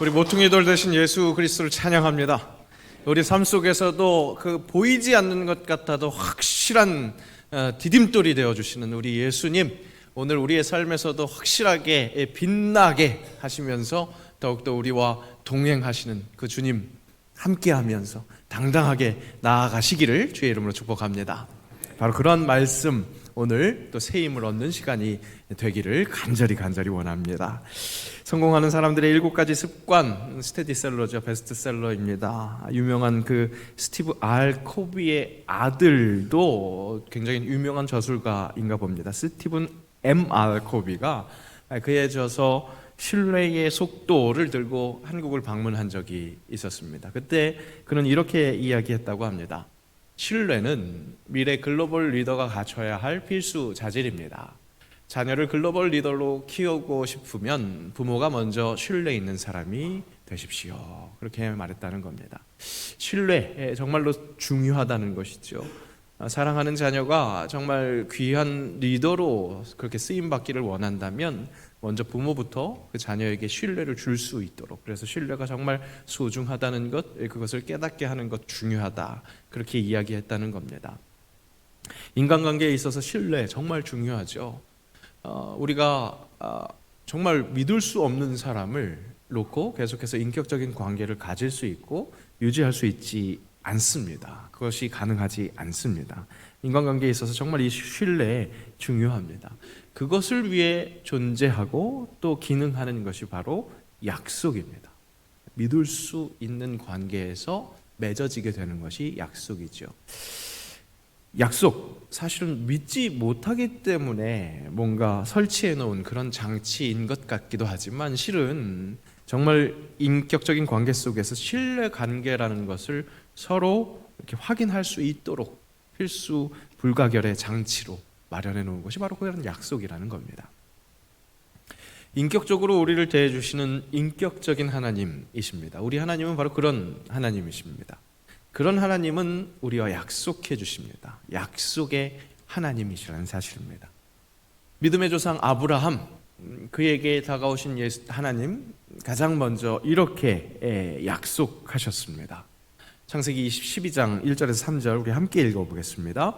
우리 모퉁이 돌 대신 예수 그리스도를 찬양합니다. 우리 삶 속에서도 그 보이지 않는 것 같아도 확실한 어, 디딤돌이 되어 주시는 우리 예수님 오늘 우리의 삶에서도 확실하게 빛나게 하시면서 더욱더 우리와 동행하시는 그 주님 함께하면서 당당하게 나아가시기를 주의 이름으로 축복합니다. 바로 그런 말씀 오늘 또 새 힘을 얻는 시간이 되기를 간절히 간절히 원합니다. 성공하는 사람들의 일곱 가지 습관 스테디셀러죠 베스트셀러입니다. 유명한 그 스티브 알 코비의 아들도 굉장히 유명한 저술가인가 봅니다. 스티븐 M 알 코비가 그에 져서 신뢰의 속도를 들고 한국을 방문한 적이 있었습니다. 그때 그는 이렇게 이야기했다고 합니다. 신뢰는 미래 글로벌 리더가 갖춰야 할 필수 자질입니다. 자녀를 글로벌 리더로 키우고 싶으면 부모가 먼저 신뢰 있는 사람이 되십시오. 그렇게 말했다는 겁니다. 신뢰 정말로 중요하다는 것이죠. 사랑하는 자녀가 정말 귀한 리더로 그렇게 쓰임 받기를 원한다면 먼저 부모부터 그 자녀에게 신뢰를 줄 수 있도록 그래서 신뢰가 정말 소중하다는 것 그것을 깨닫게 하는 것 중요하다 그렇게 이야기했다는 겁니다. 인간관계에 있어서 신뢰 정말 중요하죠. 어, 우리가 어, 정말 믿을 수 없는 사람을 놓고 계속해서 인격적인 관계를 가질 수 있고 유지할 수 있지 않습니다. 그것이 가능하지 않습니다. 인간관계에 있어서 정말 이 신뢰 중요합니다. 그것을 위해 존재하고 또 기능하는 것이 바로 약속입니다. 믿을 수 있는 관계에서 맺어지게 되는 것이 약속이죠. 약속 사실은 믿지 못하기 때문에 뭔가 설치해 놓은 그런 장치인 것 같기도 하지만 실은 정말 인격적인 관계 속에서 신뢰 관계라는 것을 서로 이렇게 확인할 수 있도록 필수 불가결의 장치로 마련해 놓은 것이 바로 그런 약속이라는 겁니다. 인격적으로 우리를 대해 주시는 인격적인 하나님이십니다. 우리 하나님은 바로 그런 하나님이십니다. 그런 하나님은 우리와 약속해 주십니다. 약속의 하나님이시라는 사실입니다. 믿음의 조상 아브라함 그에게 다가오신 하나님 가장 먼저 이렇게 약속하셨습니다. 창세기 12장 1절에서 3절 우리 함께 읽어보겠습니다.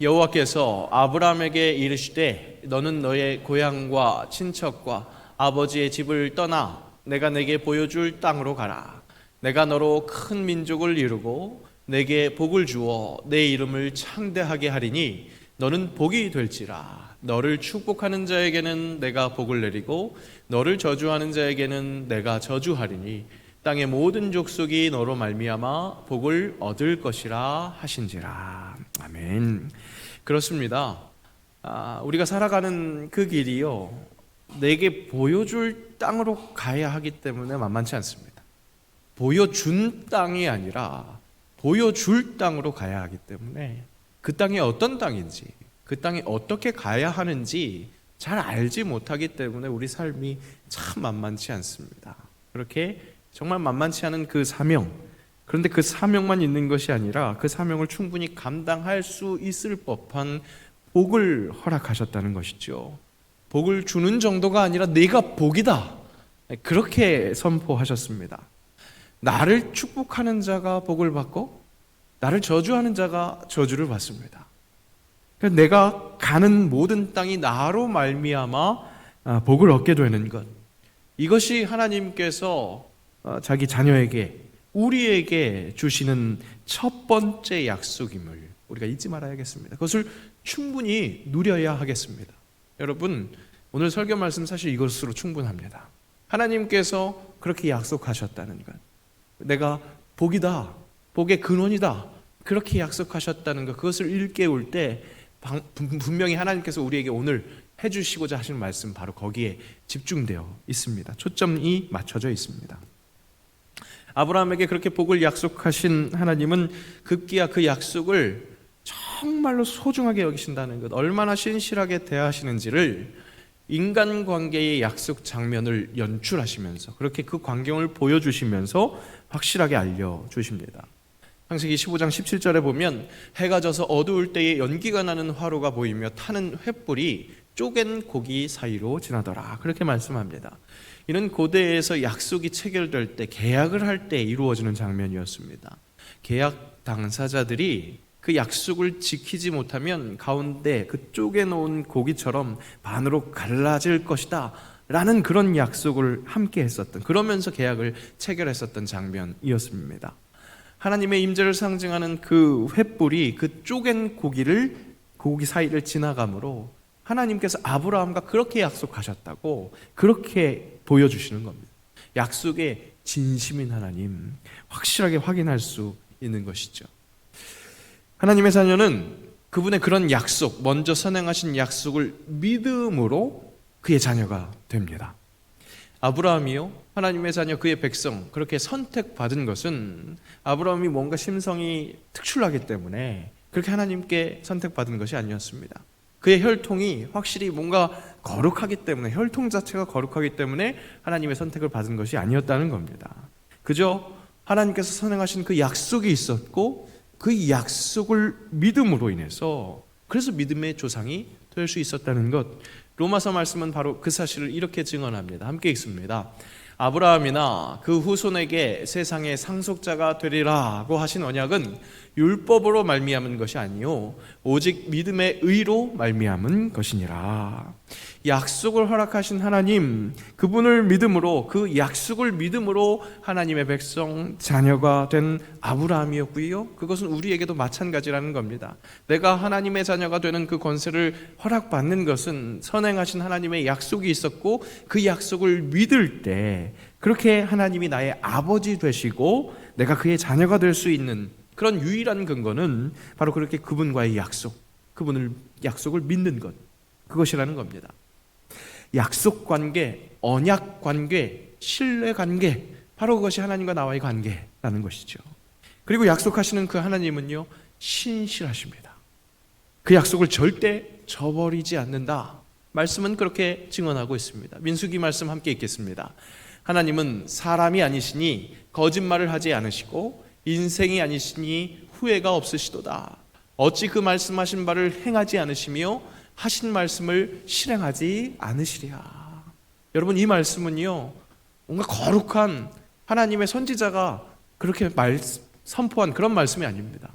여호와께서 아브라함에게 이르시되 너는 너의 고향과 친척과 아버지의 집을 떠나 내가 내게 보여줄 땅으로 가라. 내가 너로 큰 민족을 이루고 내게 복을 주어 내 이름을 창대하게 하리니 너는 복이 될지라. 너를 축복하는 자에게는 내가 복을 내리고 너를 저주하는 자에게는 내가 저주하리니 땅의 모든 족속이 너로 말미암아 복을 얻을 것이라 하신지라. 아멘. 그렇습니다. 아, 우리가 살아가는 그 길이요. 내게 보여줄 땅으로 가야 하기 때문에 만만치 않습니다. 보여준 땅이 아니라 보여줄 땅으로 가야 하기 때문에 그 땅이 어떤 땅인지, 그 땅에 어떻게 가야 하는지 잘 알지 못하기 때문에 우리 삶이 참 만만치 않습니다. 그렇게 정말 만만치 않은 그 사명, 그런데 그 사명만 있는 것이 아니라 그 사명을 충분히 감당할 수 있을 법한 복을 허락하셨다는 것이죠. 복을 주는 정도가 아니라 내가 복이다. 그렇게 선포하셨습니다. 나를 축복하는 자가 복을 받고 나를 저주하는 자가 저주를 받습니다. 내가 가는 모든 땅이 나로 말미암아 복을 얻게 되는 것. 이것이 하나님께서 자기 자녀에게 우리에게 주시는 첫 번째 약속임을 우리가 잊지 말아야겠습니다. 그것을 충분히 누려야 하겠습니다. 여러분, 오늘 설교 말씀 사실 이것으로 충분합니다. 하나님께서 그렇게 약속하셨다는 것. 내가 복이다. 복의 근원이다. 그렇게 약속하셨다는 것. 그것을 일깨울 때 분명히 하나님께서 우리에게 오늘 해주시고자 하시는 말씀 바로 거기에 집중되어 있습니다. 초점이 맞춰져 있습니다. 아브라함에게 그렇게 복을 약속하신 하나님은 급기야 그 약속을 정말로 소중하게 여기신다는 것, 얼마나 신실하게 대하시는지를 인간관계의 약속 장면을 연출하시면서 그렇게 그 광경을 보여주시면서 확실하게 알려주십니다. 창세기 15장 17절에 보면 해가 져서 어두울 때에 연기가 나는 화로가 보이며 타는 횃불이 쪼갠 고기 사이로 지나더라. 그렇게 말씀합니다. 이는 고대에서 약속이 체결될 때 계약을 할 때 이루어지는 장면이었습니다. 계약 당사자들이 그 약속을 지키지 못하면 가운데 그 쪼개놓은 고기처럼 반으로 갈라질 것이다. 라는 그런 약속을 함께 했었던 그러면서 계약을 체결했었던 장면이었습니다. 하나님의 임재를 상징하는 그 횃불이 그 쪼갠 고기를 고기 사이를 지나가므로 하나님께서 아브라함과 그렇게 약속하셨다고 그렇게 보여주시는 겁니다. 약속의 진심인 하나님 확실하게 확인할 수 있는 것이죠. 하나님의 자녀는 그분의 그런 약속, 먼저 선행하신 약속을 믿음으로 그의 자녀가 됩니다. 아브라함이요, 하나님의 자녀, 그의 백성, 그렇게 선택받은 것은 아브라함이 뭔가 심성이 특출나기 때문에 그렇게 하나님께 선택받은 것이 아니었습니다. 그의 혈통이 확실히 뭔가 거룩하기 때문에, 혈통 자체가 거룩하기 때문에 하나님의 선택을 받은 것이 아니었다는 겁니다. 그저 하나님께서 선행하신 그 약속이 있었고, 그 약속을 믿음으로 인해서, 그래서 믿음의 조상이 될 수 있었다는 것, 로마서 말씀은 바로 그 사실을 이렇게 증언합니다. 함께 읽습니다. 아브라함이나 그 후손에게 세상의 상속자가 되리라고 하신 언약은 율법으로 말미암은 것이 아니요 오직 믿음의 의로 말미암은 것이니라. 약속을 허락하신 하나님 그분을 믿음으로 그 약속을 믿음으로 하나님의 백성 자녀가 된 아브라함이었고요. 그것은 우리에게도 마찬가지라는 겁니다. 내가 하나님의 자녀가 되는 그 권세를 허락받는 것은 선행하신 하나님의 약속이 있었고 그 약속을 믿을 때 그렇게 하나님이 나의 아버지 되시고 내가 그의 자녀가 될 수 있는 그런 유일한 근거는 바로 그렇게 그분과의 약속, 그분을 약속을 믿는 것 그것이라는 겁니다. 약속 관계, 언약 관계, 신뢰 관계, 바로 그것이 하나님과 나와의 관계라는 것이죠. 그리고 약속하시는 그 하나님은요, 신실하십니다. 그 약속을 절대 저버리지 않는다. 말씀은 그렇게 증언하고 있습니다. 민수기 말씀 함께 읽겠습니다. 하나님은 사람이 아니시니 거짓말을 하지 않으시고 인생이 아니시니 후회가 없으시도다. 어찌 그 말씀하신 바를 행하지 않으시며 하신 말씀을 실행하지 않으시랴. 여러분 이 말씀은요. 뭔가 거룩한 하나님의 선지자가 그렇게 말 선포한 그런 말씀이 아닙니다.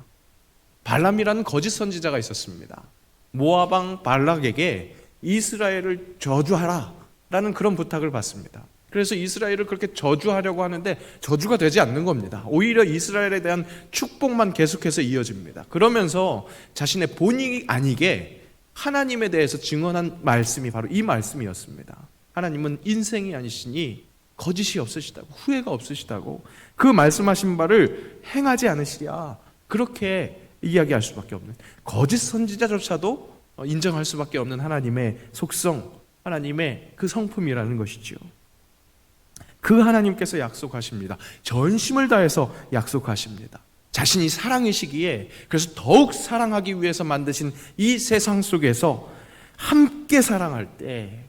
발람이라는 거짓 선지자가 있었습니다. 모아방 발락에게 이스라엘을 저주하라 라는 그런 부탁을 받습니다. 그래서 이스라엘을 그렇게 저주하려고 하는데 저주가 되지 않는 겁니다. 오히려 이스라엘에 대한 축복만 계속해서 이어집니다. 그러면서 자신의 본인이 아니게 하나님에 대해서 증언한 말씀이 바로 이 말씀이었습니다. 하나님은 인생이 아니시니 거짓이 없으시다고 후회가 없으시다고 그 말씀하신 바를 행하지 않으시랴 그렇게 이야기할 수밖에 없는 거짓 선지자조차도 인정할 수밖에 없는 하나님의 속성 하나님의 그 성품이라는 것이죠. 그 하나님께서 약속하십니다. 전심을 다해서 약속하십니다. 자신이 사랑이시기에 그래서 더욱 사랑하기 위해서 만드신 이 세상 속에서 함께 사랑할 때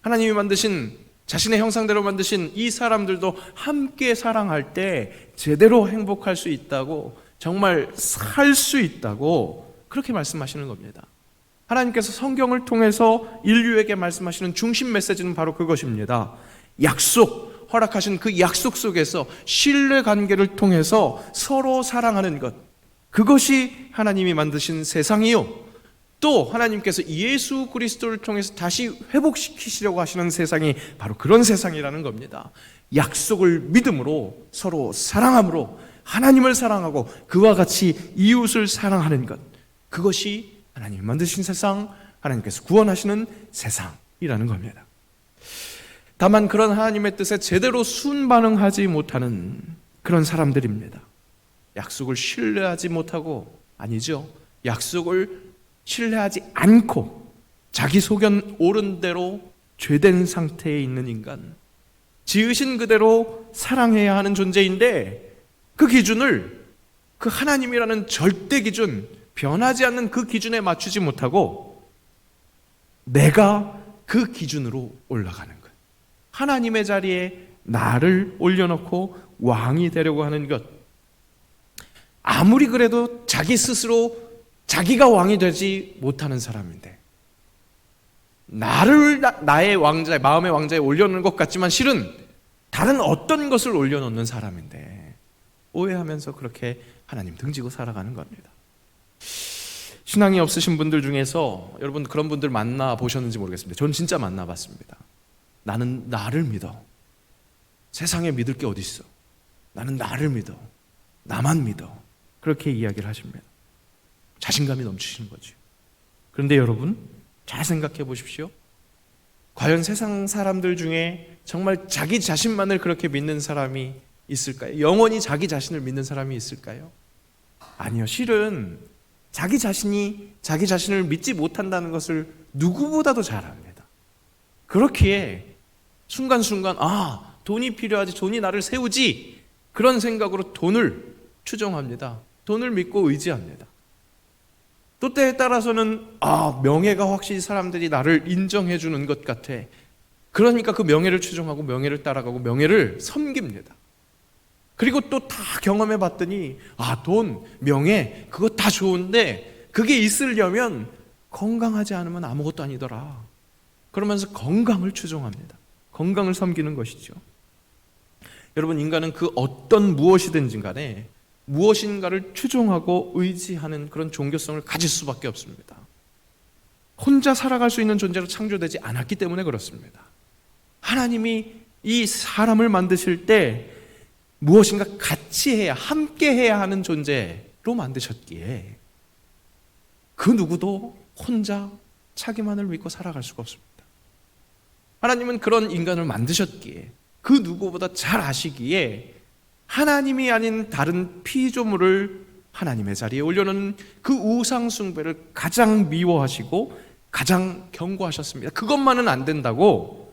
하나님이 만드신 자신의 형상대로 만드신 이 사람들도 함께 사랑할 때 제대로 행복할 수 있다고 정말 살 수 있다고 그렇게 말씀하시는 겁니다. 하나님께서 성경을 통해서 인류에게 말씀하시는 중심 메시지는 바로 그것입니다. 약속, 허락하신 그 약속 속에서 신뢰 관계를 통해서 서로 사랑하는 것. 그것이 하나님이 만드신 세상이요. 또 하나님께서 예수 그리스도를 통해서 다시 회복시키시려고 하시는 세상이 바로 그런 세상이라는 겁니다. 약속을 믿음으로 서로 사랑함으로 하나님을 사랑하고 그와 같이 이웃을 사랑하는 것. 그것이 하나님이 만드신 세상, 하나님께서 구원하시는 세상이라는 겁니다. 다만 그런 하나님의 뜻에 제대로 순반응하지 못하는 그런 사람들입니다. 약속을 신뢰하지 못하고 아니죠. 약속을 신뢰하지 않고 자기 소견 옳은 대로 죄된 상태에 있는 인간. 지으신 그대로 사랑해야 하는 존재인데 그 기준을 그 하나님이라는 절대 기준, 변하지 않는 그 기준에 맞추지 못하고 내가 그 기준으로 올라가는 것. 하나님의 자리에 나를 올려놓고 왕이 되려고 하는 것. 아무리 그래도 자기 스스로 자기가 왕이 되지 못하는 사람인데 나를 나, 나의 왕자에 마음의 왕자에 올려놓는 것 같지만 실은 다른 어떤 것을 올려놓는 사람인데 오해하면서 그렇게 하나님 등지고 살아가는 겁니다. 신앙이 없으신 분들 중에서 여러분 그런 분들 만나 보셨는지 모르겠습니다. 전 진짜 만나 봤습니다. 나는 나를 믿어. 세상에 믿을 게 어디 있어? 나는 나를 믿어. 나만 믿어. 그렇게 이야기를 하십니다. 자신감이 넘치시는 거죠. 그런데 여러분 잘 생각해 보십시오. 과연 세상 사람들 중에 정말 자기 자신만을 그렇게 믿는 사람이 있을까요? 영원히 자기 자신을 믿는 사람이 있을까요? 아니요. 실은 자기 자신이 자기 자신을 믿지 못한다는 것을 누구보다도 잘 압니다. 그렇기에 순간순간 아, 돈이 필요하지. 돈이 나를 세우지. 그런 생각으로 돈을 추정합니다. 돈을 믿고 의지합니다. 또 때에 따라서는 아 명예가 확실히 사람들이 나를 인정해 주는 것 같아. 그러니까 그 명예를 추종하고 명예를 따라가고 명예를 섬깁니다. 그리고 또 다 경험해 봤더니 아 돈, 명예 그거 다 좋은데 그게 있으려면 건강하지 않으면 아무것도 아니더라. 그러면서 건강을 추종합니다. 건강을 섬기는 것이죠. 여러분 인간은 그 어떤 무엇이든지 간에 무엇인가를 추종하고 의지하는 그런 종교성을 가질 수밖에 없습니다. 혼자 살아갈 수 있는 존재로 창조되지 않았기 때문에 그렇습니다. 하나님이 이 사람을 만드실 때 무엇인가 같이 해야, 함께 해야 하는 존재로 만드셨기에 그 누구도 혼자 자기만을 믿고 살아갈 수가 없습니다. 하나님은 그런 인간을 만드셨기에 그 누구보다 잘 아시기에 하나님이 아닌 다른 피조물을 하나님의 자리에 올려놓은 그 우상숭배를 가장 미워하시고 가장 경고하셨습니다. 그것만은 안 된다고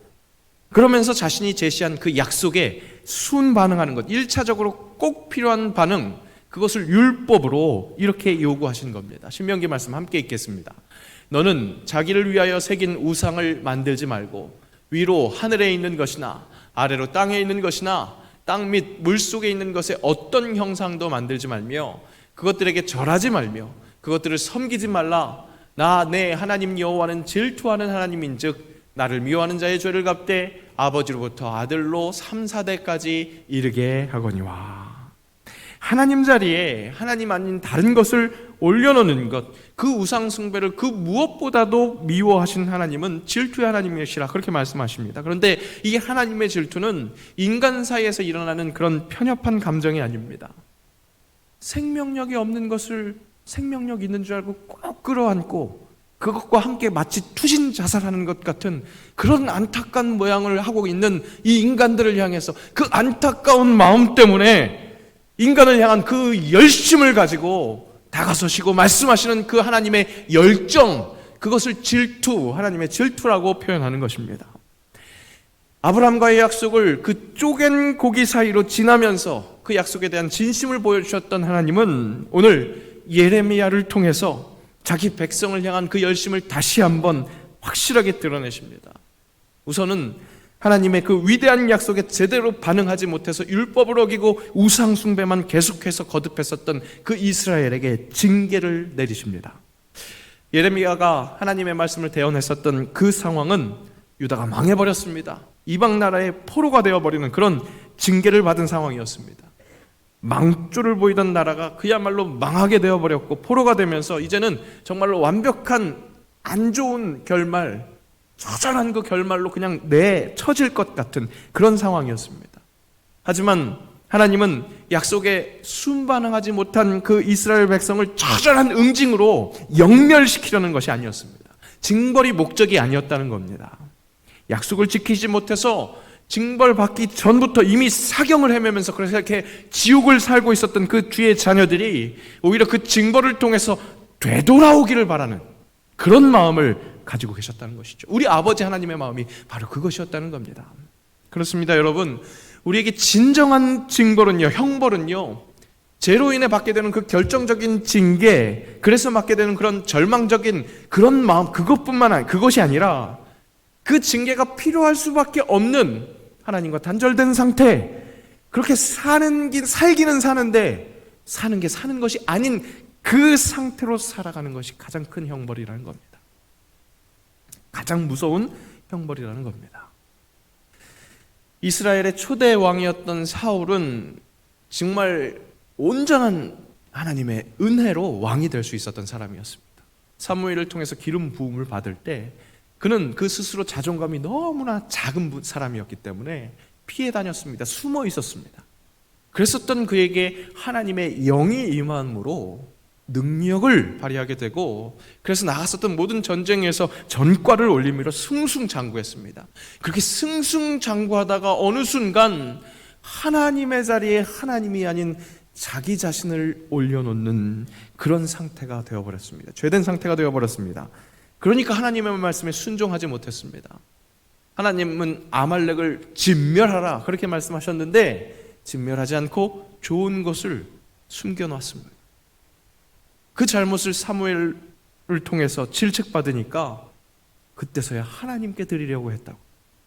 그러면서 자신이 제시한 그 약속에 순 반응하는 것, 1차적으로 꼭 필요한 반응, 그것을 율법으로 이렇게 요구하신 겁니다. 신명기 말씀 함께 읽겠습니다. 너는 자기를 위하여 새긴 우상을 만들지 말고 위로 하늘에 있는 것이나 아래로 땅에 있는 것이나 땅 및 물 속에 있는 것에 어떤 형상도 만들지 말며 그것들에게 절하지 말며 그것들을 섬기지 말라. 나 내 하나님 여호와는 질투하는 하나님인즉 나를 미워하는 자의 죄를 갚되 아버지로부터 아들로 3, 4대까지 이르게 하거니와. 하나님 자리에 하나님 아닌 다른 것을 올려놓는 것, 그 우상 숭배를 그 무엇보다도 미워하신 하나님은 질투의 하나님이시라 그렇게 말씀하십니다. 그런데 이 하나님의 질투는 인간 사이에서 일어나는 그런 편협한 감정이 아닙니다. 생명력이 없는 것을 생명력 있는 줄 알고 꼭 끌어안고 그것과 함께 마치 투신 자살하는 것 같은 그런 안타까운 모양을 하고 있는 이 인간들을 향해서 그 안타까운 마음 때문에 인간을 향한 그 열심을 가지고 다가서시고 말씀하시는 그 하나님의 열정, 그것을 질투, 하나님의 질투라고 표현하는 것입니다. 아브라함과의 약속을 그 쪼갠 고기 사이로 지나면서 그 약속에 대한 진심을 보여주셨던 하나님은 오늘 예레미야를 통해서 자기 백성을 향한 그 열심을 다시 한번 확실하게 드러내십니다. 우선은 하나님의 그 위대한 약속에 제대로 반응하지 못해서 율법을 어기고 우상숭배만 계속해서 거듭했었던 그 이스라엘에게 징계를 내리십니다. 예레미야가 하나님의 말씀을 대언했었던 그 상황은 유다가 망해버렸습니다. 이방 나라의 포로가 되어버리는 그런 징계를 받은 상황이었습니다. 망조를 보이던 나라가 그야말로 망하게 되어버렸고 포로가 되면서 이제는 정말로 완벽한 안 좋은 결말, 처절한 그 결말로 그냥 내쳐질 것 같은 그런 상황이었습니다. 하지만 하나님은 약속에 순반응하지 못한 그 이스라엘 백성을 처절한 응징으로 영멸시키려는 것이 아니었습니다. 징벌이 목적이 아니었다는 겁니다. 약속을 지키지 못해서 징벌 받기 전부터 이미 사경을 헤매면서 그래서 이렇게 지옥을 살고 있었던 그 뒤의 자녀들이 오히려 그 징벌을 통해서 되돌아오기를 바라는 그런 마음을 가지고 계셨다는 것이죠. 우리 아버지 하나님의 마음이 바로 그것이었다는 겁니다. 그렇습니다, 여러분. 우리에게 진정한 징벌은요, 형벌은요, 죄로 인해 받게 되는 그 결정적인 징계, 그래서 받게 되는 그런 절망적인 그런 마음, 그것뿐만 아니, 그것이 아니라 그 징계가 필요할 수밖에 없는 하나님과 단절된 상태, 그렇게 사는 길, 살기는 사는데 사는 게 사는 것이 아닌 그 상태로 살아가는 것이 가장 큰 형벌이라는 겁니다. 가장 무서운 형벌이라는 겁니다. 이스라엘의 초대 왕이었던 사울은 정말 온전한 하나님의 은혜로 왕이 될 수 있었던 사람이었습니다. 사무엘을 통해서 기름 부음을 받을 때 그는 그 스스로 자존감이 너무나 작은 분- 사람이었기 때문에 피해 다녔습니다. 숨어 있었습니다. 그랬었던 그에게 하나님의 영이 임함으로 능력을 발휘하게 되고 그래서 나갔었던 모든 전쟁에서 전과를 올림으로 승승장구했습니다. 그렇게 승승장구하다가 어느 순간 하나님의 자리에 하나님이 아닌 자기 자신을 올려놓는 그런 상태가 되어버렸습니다. 죄된 상태가 되어버렸습니다. 그러니까 하나님의 말씀에 순종하지 못했습니다. 하나님은 아말렉을 진멸하라 그렇게 말씀하셨는데 진멸하지 않고 좋은 것을 숨겨놨습니다. 그 잘못을 사무엘을 통해서 질책받으니까 그때서야 하나님께 드리려고 했다고.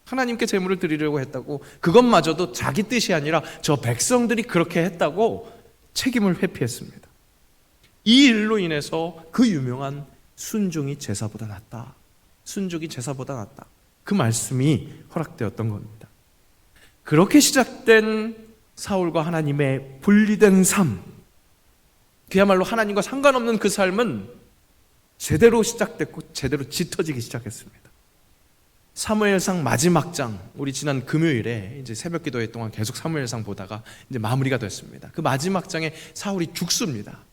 하나님께 제물을 드리려고 했다고. 그것마저도 자기 뜻이 아니라 저 백성들이 그렇게 했다고 책임을 회피했습니다. 이 일로 인해서 그 유명한 순종이 제사보다 낫다. 순종이 제사보다 낫다. 그 말씀이 허락되었던 겁니다. 그렇게 시작된 사울과 하나님의 분리된 삶, 그야말로 하나님과 상관없는 그 삶은 제대로 시작됐고 제대로 짙어지기 시작했습니다. 사무엘상 마지막 장 우리 지난 금요일에 이제 새벽 기도회 동안 계속 사무엘상 보다가 이제 마무리가 됐습니다. 그 마지막 장에 사울이 죽습니다.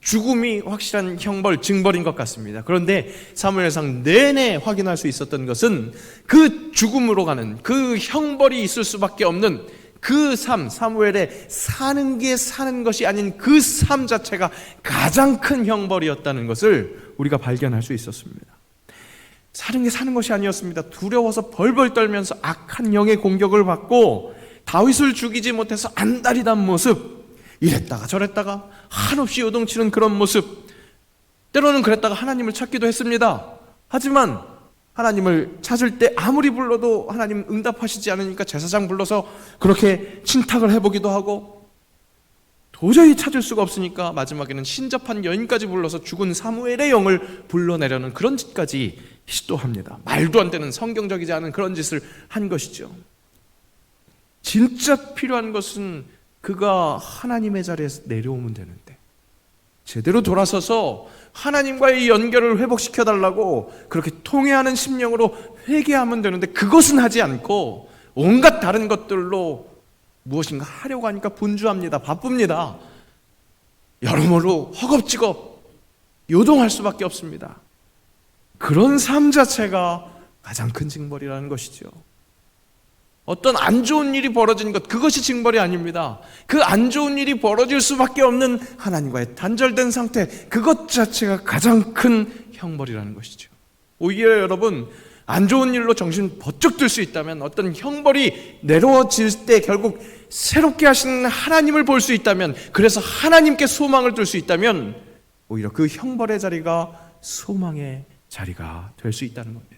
죽음이 확실한 형벌, 징벌인 것 같습니다. 그런데 사무엘상 내내 확인할 수 있었던 것은 그 죽음으로 가는 그 형벌이 있을 수밖에 없는 그 삶, 사무엘의 사는 게 사는 것이 아닌 그 삶 자체가 가장 큰 형벌이었다는 것을 우리가 발견할 수 있었습니다. 사는 게 사는 것이 아니었습니다. 두려워서 벌벌 떨면서 악한 영의 공격을 받고 다윗을 죽이지 못해서 안달이단 모습, 이랬다가 저랬다가 한없이 요동치는 그런 모습, 때로는 그랬다가 하나님을 찾기도 했습니다. 하지만 하나님을 찾을 때 아무리 불러도 하나님 응답하시지 않으니까 제사장 불러서 그렇게 친탁을 해보기도 하고 도저히 찾을 수가 없으니까 마지막에는 신접한 여인까지 불러서 죽은 사무엘의 영을 불러내려는 그런 짓까지 시도합니다. 말도 안 되는 성경적이지 않은 그런 짓을 한 것이죠. 진짜 필요한 것은 그가 하나님의 자리에서 내려오면 되는데 제대로 돌아서서 하나님과의 연결을 회복시켜 달라고 그렇게 통회하는 심령으로 회개하면 되는데 그것은 하지 않고 온갖 다른 것들로 무엇인가 하려고 하니까 분주합니다. 바쁩니다. 여러모로 허겁지겁 요동할 수밖에 없습니다. 그런 삶 자체가 가장 큰 징벌이라는 것이죠. 어떤 안 좋은 일이 벌어진 것, 그것이 징벌이 아닙니다. 그 안 좋은 일이 벌어질 수밖에 없는 하나님과의 단절된 상태, 그것 자체가 가장 큰 형벌이라는 것이죠. 오히려 여러분, 안 좋은 일로 정신 번쩍 들 수 있다면, 어떤 형벌이 내려질 때 결국 새롭게 하시는 하나님을 볼 수 있다면, 그래서 하나님께 소망을 둘 수 있다면, 오히려 그 형벌의 자리가 소망의 자리가 될 수 있다는 겁니다.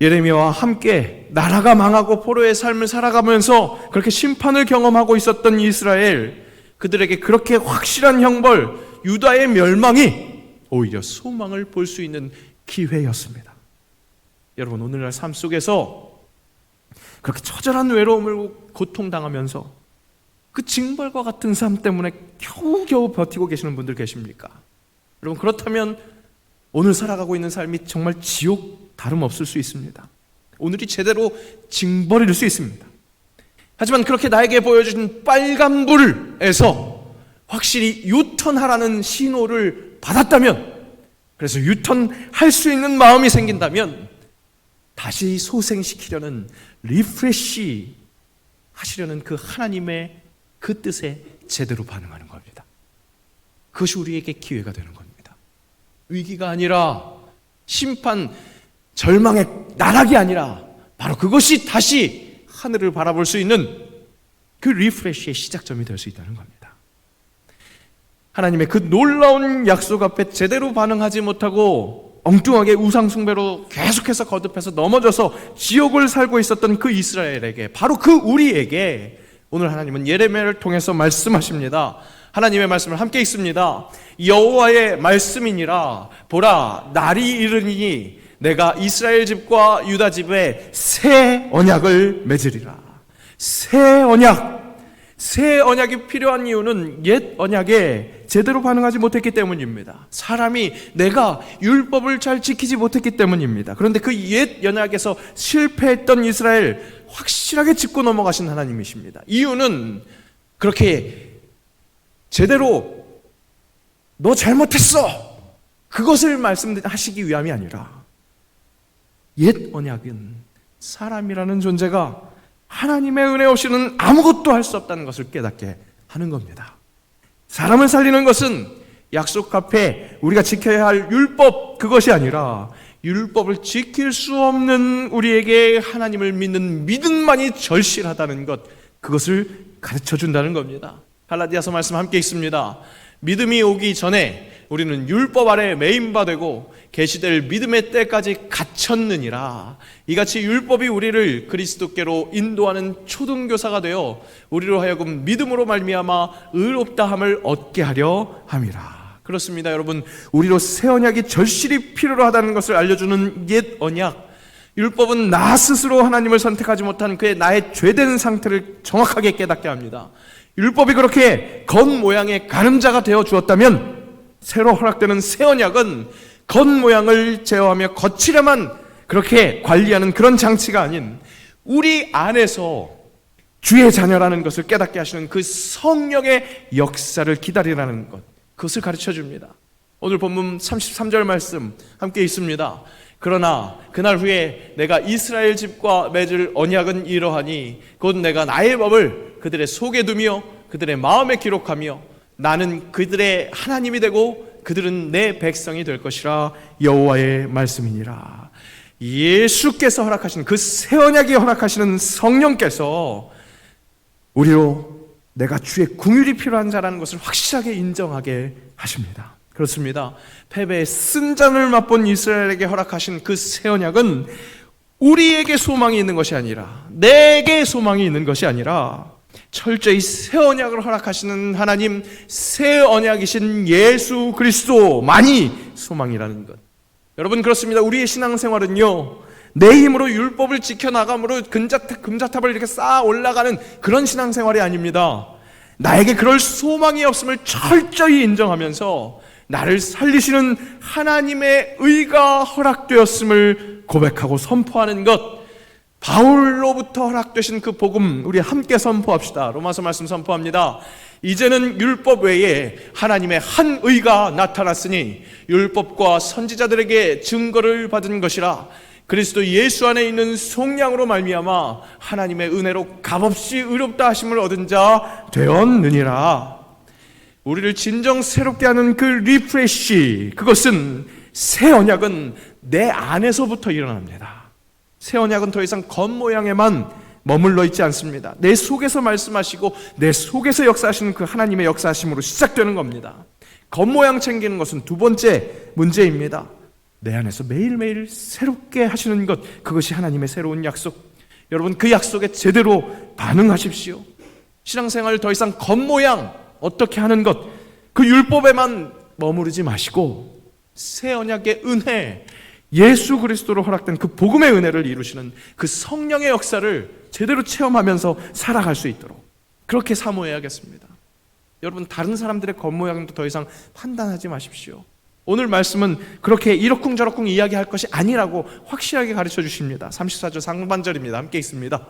예레미야와 함께 나라가 망하고 포로의 삶을 살아가면서 그렇게 심판을 경험하고 있었던 이스라엘 그들에게 그렇게 확실한 형벌 유다의 멸망이 오히려 소망을 볼 수 있는 기회였습니다. 여러분 오늘날 삶 속에서 그렇게 처절한 외로움을 고통당하면서 그 징벌과 같은 삶 때문에 겨우겨우 버티고 계시는 분들 계십니까? 여러분 그렇다면 오늘 살아가고 있는 삶이 정말 지옥 다름없을 수 있습니다. 오늘이 제대로 징벌일 수 있습니다. 하지만 그렇게 나에게 보여준 빨간불에서 확실히 유턴하라는 신호를 받았다면, 그래서 유턴할 수 있는 마음이 생긴다면, 다시 소생시키려는 리프레시 하시려는 그 하나님의 그 뜻에 제대로 반응하는 겁니다. 그것이 우리에게 기회가 되는 겁니다. 위기가 아니라 심판, 절망의 나락이 아니라 바로 그것이 다시 하늘을 바라볼 수 있는 그 리프레시의 시작점이 될 수 있다는 겁니다. 하나님의 그 놀라운 약속 앞에 제대로 반응하지 못하고 엉뚱하게 우상숭배로 계속해서 거듭해서 넘어져서 지옥을 살고 있었던 그 이스라엘에게 바로 그 우리에게 오늘 하나님은 예레미야를 통해서 말씀하십니다. 하나님의 말씀을 함께 읽습니다. 여호와의 말씀이니라 보라 날이 이르니 내가 이스라엘 집과 유다 집에 새 언약을 맺으리라. 새 언약. 새 언약이 필요한 이유는 옛 언약에 제대로 반응하지 못했기 때문입니다. 사람이 내가 율법을 잘 지키지 못했기 때문입니다. 그런데 그 옛 언약에서 실패했던 이스라엘 확실하게 짚고 넘어가신 하나님이십니다. 이유는 그렇게 제대로 너 잘못했어. 그것을 말씀하시기 위함이 아니라 옛 언약은 사람이라는 존재가 하나님의 은혜 없이는 아무것도 할 수 없다는 것을 깨닫게 하는 겁니다. 사람을 살리는 것은 약속 앞에 우리가 지켜야 할 율법 그것이 아니라 율법을 지킬 수 없는 우리에게 하나님을 믿는 믿음만이 절실하다는 것 그것을 가르쳐 준다는 겁니다. 갈라디아서 말씀 함께 있습니다. 믿음이 오기 전에 우리는 율법 아래 메인바 되고 계시될 믿음의 때까지 갇혔느니라. 이같이 율법이 우리를 그리스도께로 인도하는 초등교사가 되어 우리로 하여금 믿음으로 말미암아 의롭다 함을 얻게 하려 함이라. 그렇습니다, 여러분. 우리로 새 언약이 절실히 필요로 하다는 것을 알려주는 옛 언약. 율법은 나 스스로 하나님을 선택하지 못한 그의 나의 죄된 상태를 정확하게 깨닫게 합니다. 율법이 그렇게 겉 모양의 가늠자가 되어 주었다면 새로 허락되는 새 언약은 겉모양을 제어하며 거칠에만 그렇게 관리하는 그런 장치가 아닌 우리 안에서 주의 자녀라는 것을 깨닫게 하시는 그 성령의 역사를 기다리라는 것 그것을 가르쳐 줍니다. 오늘 본문 33절 말씀 함께 있습니다. 그러나 그날 후에 내가 이스라엘 집과 맺을 언약은 이러하니 곧 내가 나의 법을 그들의 속에 두며 그들의 마음에 기록하며 나는 그들의 하나님이 되고 그들은 내 백성이 될 것이라 여호와의 말씀이니라. 예수께서 허락하신 그 새 언약이 허락하시는 성령께서 우리로 내가 주의 궁율이 필요한 자라는 것을 확실하게 인정하게 하십니다. 그렇습니다. 패배의 쓴잔을 맛본 이스라엘에게 허락하신 그 새 언약은 우리에게 소망이 있는 것이 아니라 내게 소망이 있는 것이 아니라 철저히 새 언약을 허락하시는 하나님 새 언약이신 예수 그리스도만이 소망이라는 것. 여러분 그렇습니다. 우리의 신앙생활은요. 내 힘으로 율법을 지켜나감으로 금자탑, 금자탑을 이렇게 쌓아 올라가는 그런 신앙생활이 아닙니다. 나에게 그럴 소망이 없음을 철저히 인정하면서 나를 살리시는 하나님의 의가 허락되었음을 고백하고 선포하는 것. 바울로부터 허락되신 그 복음 우리 함께 선포합시다. 로마서 말씀 선포합니다. 이제는 율법 외에 하나님의 한 의가 나타났으니 율법과 선지자들에게 증거를 받은 것이라 그리스도 예수 안에 있는 속량으로 말미암아 하나님의 은혜로 값없이 의롭다 하심을 얻은 자 되었느니라. 우리를 진정 새롭게 하는 그 리프레시 그것은 새 언약은 내 안에서부터 일어납니다. 새 언약은 더 이상 겉모양에만 머물러 있지 않습니다. 내 속에서 말씀하시고 내 속에서 역사하시는 그 하나님의 역사하심으로 시작되는 겁니다. 겉모양 챙기는 것은 두 번째 문제입니다. 내 안에서 매일매일 새롭게 하시는 것, 그것이 하나님의 새로운 약속. 여러분, 그 약속에 제대로 반응하십시오. 신앙생활 더 이상 겉모양, 어떻게 하는 것, 그 율법에만 머무르지 마시고, 새 언약의 은혜, 예수 그리스도로 허락된 그 복음의 은혜를 이루시는 그 성령의 역사를 제대로 체험하면서 살아갈 수 있도록 그렇게 사모해야겠습니다. 여러분 다른 사람들의 겉모양도 더 이상 판단하지 마십시오. 오늘 말씀은 그렇게 이러쿵저러쿵 이야기할 것이 아니라고 확실하게 가르쳐 주십니다. 34절 상반절입니다. 함께 있습니다.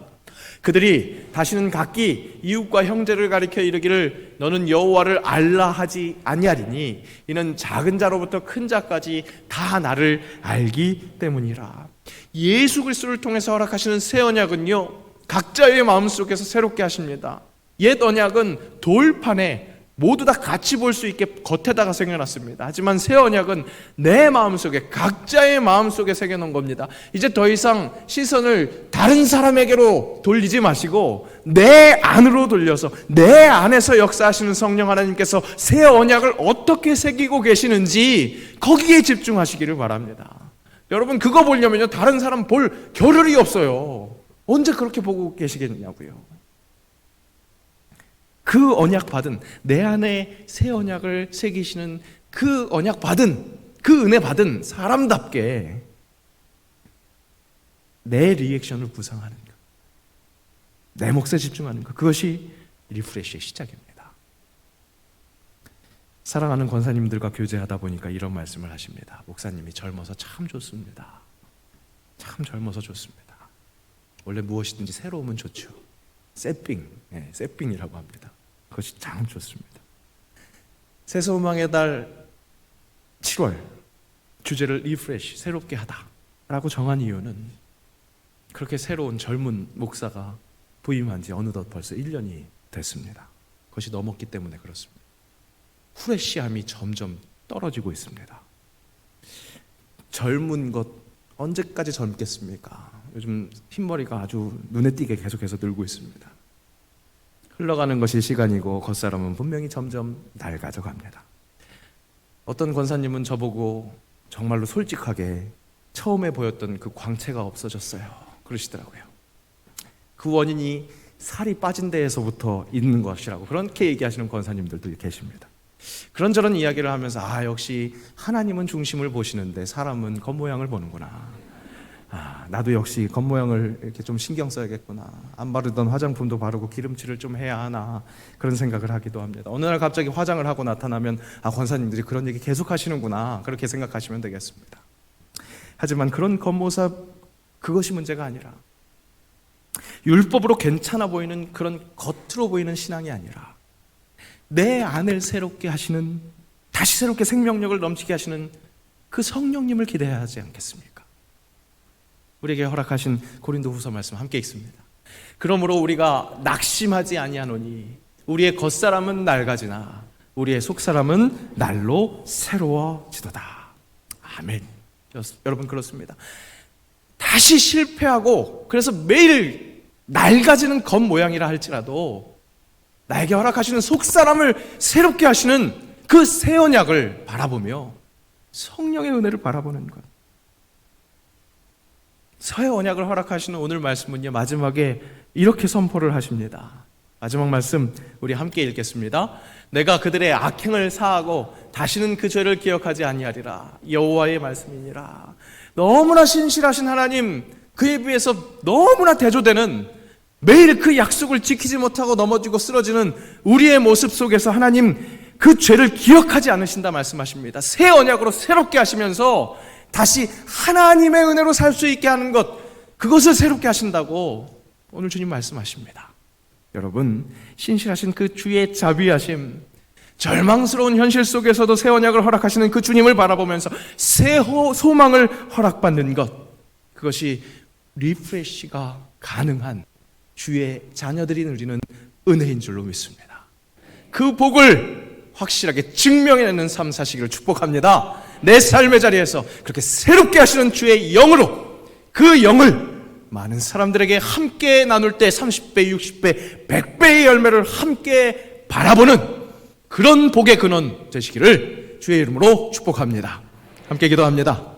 그들이 다시는 각기 이웃과 형제를 가리켜 이르기를 너는 여호와를 알라 하지 아니하리니 이는 작은 자로부터 큰 자까지 다 나를 알기 때문이라. 예수 그리스도를 통해서 허락하시는 새 언약은요. 각자의 마음속에서 새롭게 하십니다. 옛 언약은 돌판에 모두 다 같이 볼 수 있게 겉에다가 새겨놨습니다. 하지만 새 언약은 내 마음속에 각자의 마음속에 새겨놓은 겁니다. 이제 더 이상 시선을 다른 사람에게로 돌리지 마시고 내 안으로 돌려서 내 안에서 역사하시는 성령 하나님께서 새 언약을 어떻게 새기고 계시는지 거기에 집중하시기를 바랍니다. 여러분 그거 보려면요 다른 사람 볼 겨를이 없어요. 언제 그렇게 보고 계시겠냐고요. 그 언약 받은 내 안에 새 언약을 새기시는 그 언약 받은 그 은혜 받은 사람답게 내 리액션을 구상하는 것, 내 몫에 집중하는 것, 그것이 리프레시의 시작입니다. 사랑하는 권사님들과 교제하다 보니까 이런 말씀을 하십니다. 목사님이 젊어서 참 좋습니다. 참 젊어서 좋습니다. 원래 무엇이든지 새로우면 좋죠. 세핑, 예, 세핑이라고 합니다. 그것이 참 좋습니다. 새소망의 달 7월 주제를 리프레시, 새롭게 하다라고 정한 이유는 그렇게 새로운 젊은 목사가 부임한 지 어느덧 벌써 1년이 됐습니다. 그것이 넘었기 때문에 그렇습니다. 후레시함이 점점 떨어지고 있습니다. 젊은 것 언제까지 젊겠습니까? 요즘 흰머리가 아주 눈에 띄게 계속해서 늘고 있습니다. 흘러가는 것이 시간이고 겉사람은 분명히 점점 낡아져 갑니다. 어떤 권사님은 저보고 정말로 솔직하게 처음에 보였던 그 광채가 없어졌어요. 그러시더라고요. 그 원인이 살이 빠진 데에서부터 있는 것이라고 그렇게 얘기하시는 권사님들도 계십니다. 그런저런 이야기를 하면서 아 역시 하나님은 중심을 보시는데 사람은 겉모양을 보는구나. 아 나도 역시 겉모양을 이렇게 좀 신경 써야겠구나. 안 바르던 화장품도 바르고 기름칠을 좀 해야 하나 그런 생각을 하기도 합니다. 어느 날 갑자기 화장을 하고 나타나면 아 권사님들이 그런 얘기 계속 하시는구나 그렇게 생각하시면 되겠습니다. 하지만 그런 겉모습 그것이 문제가 아니라 율법으로 괜찮아 보이는 그런 겉으로 보이는 신앙이 아니라 내 안을 새롭게 하시는 다시 새롭게 생명력을 넘치게 하시는 그 성령님을 기대해야 하지 않겠습니까? 우리에게 허락하신 고린도후서 말씀 함께 읽습니다. 그러므로 우리가 낙심하지 아니하노니 우리의 겉사람은 낡아지나 우리의 속사람은 날로 새로워지도다. 아멘. 여러분 그렇습니다. 다시 실패하고 그래서 매일 낡아지는 겉 모양이라 할지라도 나에게 허락하시는 속사람을 새롭게 하시는 그 새 언약을 바라보며 성령의 은혜를 바라보는 것. 새 언약을 허락하시는 오늘 말씀은요 마지막에 이렇게 선포를 하십니다. 마지막 말씀 우리 함께 읽겠습니다. 내가 그들의 악행을 사하고 다시는 그 죄를 기억하지 아니하리라. 여호와의 말씀이니라. 너무나 신실하신 하나님 그에 비해서 너무나 대조되는 매일 그 약속을 지키지 못하고 넘어지고 쓰러지는 우리의 모습 속에서 하나님 그 죄를 기억하지 않으신다 말씀하십니다. 새 언약으로 새롭게 하시면서 다시 하나님의 은혜로 살 수 있게 하는 것 그것을 새롭게 하신다고 오늘 주님 말씀하십니다. 여러분 신실하신 그 주의 자비하심 절망스러운 현실 속에서도 새 언약을 허락하시는 그 주님을 바라보면서 새 호- 소망을 허락받는 것 그것이 리프레시가 가능한 주의 자녀들이 누리는 은혜인 줄로 믿습니다. 그 복을 확실하게 증명해내는 삶 사시기를 축복합니다. 내 삶의 자리에서 그렇게 새롭게 하시는 주의 영으로 그 영을 많은 사람들에게 함께 나눌 때 30배, 60배, 100배의 열매를 함께 바라보는 그런 복의 근원 되시기를 주의 이름으로 축복합니다. 함께 기도합니다.